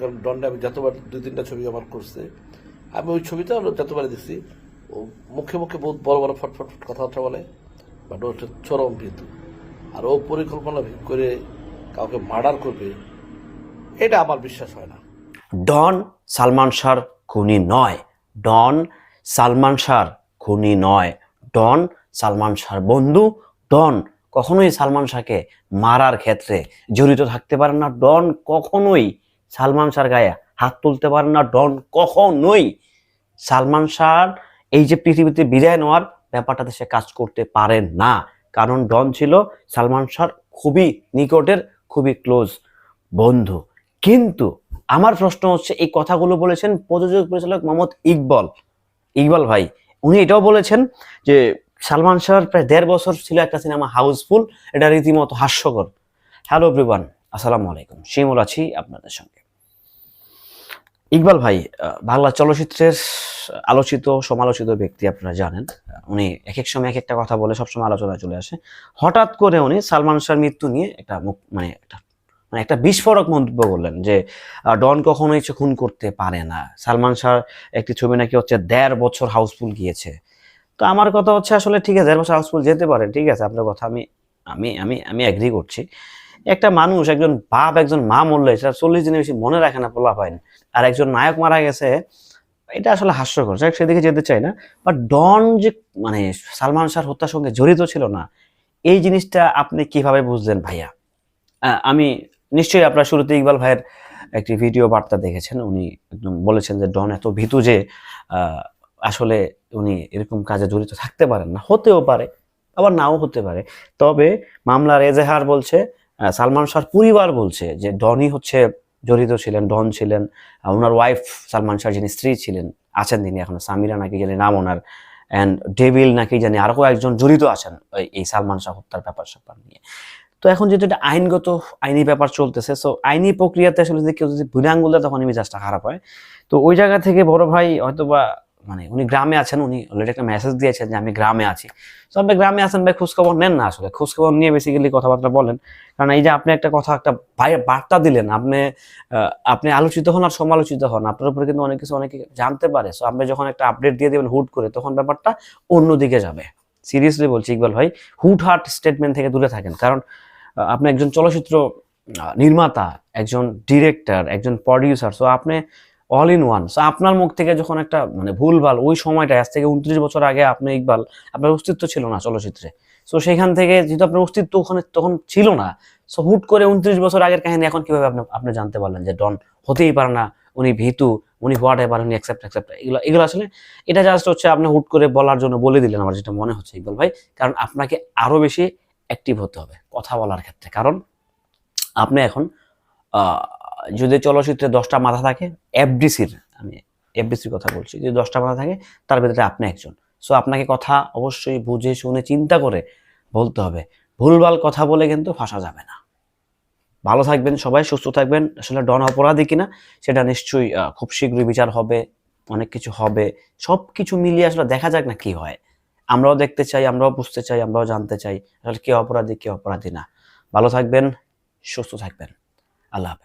কারণ ডনটা আমি যতবার দুই তিনটা ছবি আমার করছে, আমি ওই ছবিটা যতবার দেখছি, ও মুখে মুখে বহুত বড় বড় ফটফট কথাবার্তা বলে, বাট ও হচ্ছে চরম ভীতু আর ও পরিকল্পনা করে কাউকে মার্ডার করবে, এটা আমার বিশ্বাস হয় না। ডন সালমান শাহর খুনি নয়। ডন সালমান শাহর খুনি নয়। ডন সালমান শাহর বন্ধু। ডন কখনোই সালমান শাহকে মারার ক্ষেত্রে জড়িত থাকতে পারে না। ডন কখনোই সালমান শাহর গায়ে হাত তুলতে পারেন না, ডন কখনোই। সালমান শাহর এই যে পৃথিবীতে বিদায় নেওয়ার ব্যাপারটাতে সে কাজ করতে পারে না। কারণ ডন ছিল সালমান শাহর খুবই নিকটের, খুবই ক্লোজ বন্ধু। কিন্তু আমার প্রশ্ন হচ্ছে, এই কথাগুলো বলেছেন প্রযোজক পরিচালক মোহাম্মদ ইকবল। ইকবল ভাই, উনি এটাও বলেছেন যে সালমান শাহর প্রায় দেড় বছর ছিল একটা সিনেমা হাউসফুল, এটা রীতিমতো হাস্যকর। হ্যালো এভরিওয়ান, আসসালামু আলাইকুম। শিমুল আছি আপনাদের সঙ্গে। ইকবাল ভাই বাংলা চলচ্চিত্রের আলোচিত, সমালোচিত ব্যক্তি আপনারা জানেন। উনি এক এক সময় এক একটা কথা বলে, সবসময় আলোচনায় চলে আসে। হঠাৎ করে উনি সালমান শাহর মৃত্যু নিয়ে একটা মানে একটা মানে একটা বিস্ফোরক মন্তব্য করলেন যে ডন কখনোই খুন করতে পারে না। সালমান শাহর একটি ছবি নাকি হচ্ছে দেড় বছর হাউসফুল গিয়েছে। তো আমার কথা হচ্ছে আসলে ঠিক আছে, দেড় বছর হাউসফুল যেতে পারে, ঠিক আছে, আপনার কথা আমি আমি আমি আমি এগ্রি করছি। একটা মানুষ, একজন বাপ, একজন মা মরলে সেটা চল্লিশ দিনের বেশি মনে রাখে না পোলা পায় আর একজন নায়ক মারা গেছে, এটা আসলে হাস্যকর। সেদিকে যেতে চাই না। বাট ডন যে মানে সালমান শাহর হত্যার সঙ্গে জড়িত ছিল না, এই জিনিসটা আপনি কীভাবে বুঝলেন ভাইয়া? আমি নিশ্চয়ই আপনার শুরুতে ইকবাল ভাইয়ের একটি ভিডিও বার্তা দেখেছেন। উনি একদম বলেছেন যে ডন এত ভীতু যে আসলে উনি এরকম কাজে জড়িত থাকতে পারেন না। হতেও পারে। আবার নাও হতে পারে। তবে মামলার এজাহার বলছে সালমান শাহর পরিবার বলছে যে ডনই হচ্ছে জড়িত ছিলেন, ডন ছিলেন ওনার ওয়াইফ সালমান শাহর যিনি স্ত্রী ছিলেন, আছেন তিনি এখন, সামিরা নাকি জানি নাম ওনার অ্যান্ড ডেভিল নাকি জানি আরও একজন জড়িত আছেন এই সালমান শাহ হত্যার ব্যাপার স্যাপার নিয়ে। তো এখন যেহেতু এটা আইনগত, আইনি ব্যাপার চলতেছে সো আইনি প্রক্রিয়াতে আসলে যদি কেউ যদি দেয় তখন মেজাজটা খারাপ হয়। তো ওই জায়গা থেকে বড় ভাই হয়তোবা মানে উনি গ্রামে আছেন, উনি অলরেডি একটা মেসেজ দিয়েছেন যে আমি গ্রামে আছি। তো আপনি গ্রামে আছেন ভাই, খোঁজখবর নেন না আসলে। খোঁজখবর নিয়ে বেসিক্যালি কথাবার্তা বলেন। কারণ এই যে আপনি একটা কথা, একটা বার্তা দিলেন, আপনি আপনি আলোচিত হন আর সমালোচিত হন, আপনার উপরে কিন্তু অনেক কিছু অনেকে জানতে পারে। সো আপনি যখন একটা আপডেট দিয়ে দেবেন হুট করে, তখন ব্যাপারটা অন্যদিকে যাবে। সিরিয়াসলি বলছি ইকবাল ভাই, হুট হাট স্টেটমেন্ট থেকে দূরে থাকেন। কারণ আপনি একজন চলচ্চিত্র নির্মাতা, একজন ডিরেক্টর একজন প্রডিউসার সো আপনি অল ইন ওয়ান সো আপনার মুখ থেকে যখন একটা মানে ভুলভাল, ওই সময়টা, আজ থেকে উনত্রিশ বছর আগে আপনি ইকবাল, আপনার অস্তিত্ব ছিল না চলচ্চিত্রে। সো সেখান থেকে যেহেতু আপনার অস্তিত্ব ওখানে তখন ছিল না সো হুট করে উনত্রিশ বছর আগের কাহিনী এখন কীভাবে আপনি আপনি জানতে পারলেন যে ডন হতেই পারে না, উনি ভীতু, উনি হোয়াট এভার উনি অ্যাকসেপ্ট অ্যাকসেপ্ট এগুলো এগুলো আসলে, এটা জাস্ট হচ্ছে আপনি হুট করে বলার জন্য বলে দিলেন আমার যেটা মনে হচ্ছে ইকবাল ভাই, কারণ আপনাকে আরও বেশি অ্যাক্টিভ হতে হবে কথা বলার ক্ষেত্রে। কারণ আপনি এখন যদি চলচ্চিত্রে দশটা মাথা থাকে এফডিসির আমি এফডিসির কথা বলছি, যদি দশটা মাথা থাকে, তার ভিতরে আপনি একজন। সো আপনাকে কথা অবশ্যই বুঝে, শুনে, চিন্তা করে বলতে হবে। ভুলভাল কথা বলে কিন্তু ফাঁসা যাবে না। ভালো থাকবেন সবাই, সুস্থ থাকবেন। আসলে ডন অপরাধী কিনা, সেটা নিশ্চয়ই খুব শীঘ্রই বিচার হবে, অনেক কিছু হবে। সব কিছু মিলিয়ে আসলে দেখা যাক না কি হয়। আমরাও দেখতে চাই, আমরাও বুঝতে চাই, আমরাও জানতে চাই আসলে কে অপরাধী কে অপরাধী না। ভালো থাকবেন, সুস্থ থাকবেন। আল্লাহ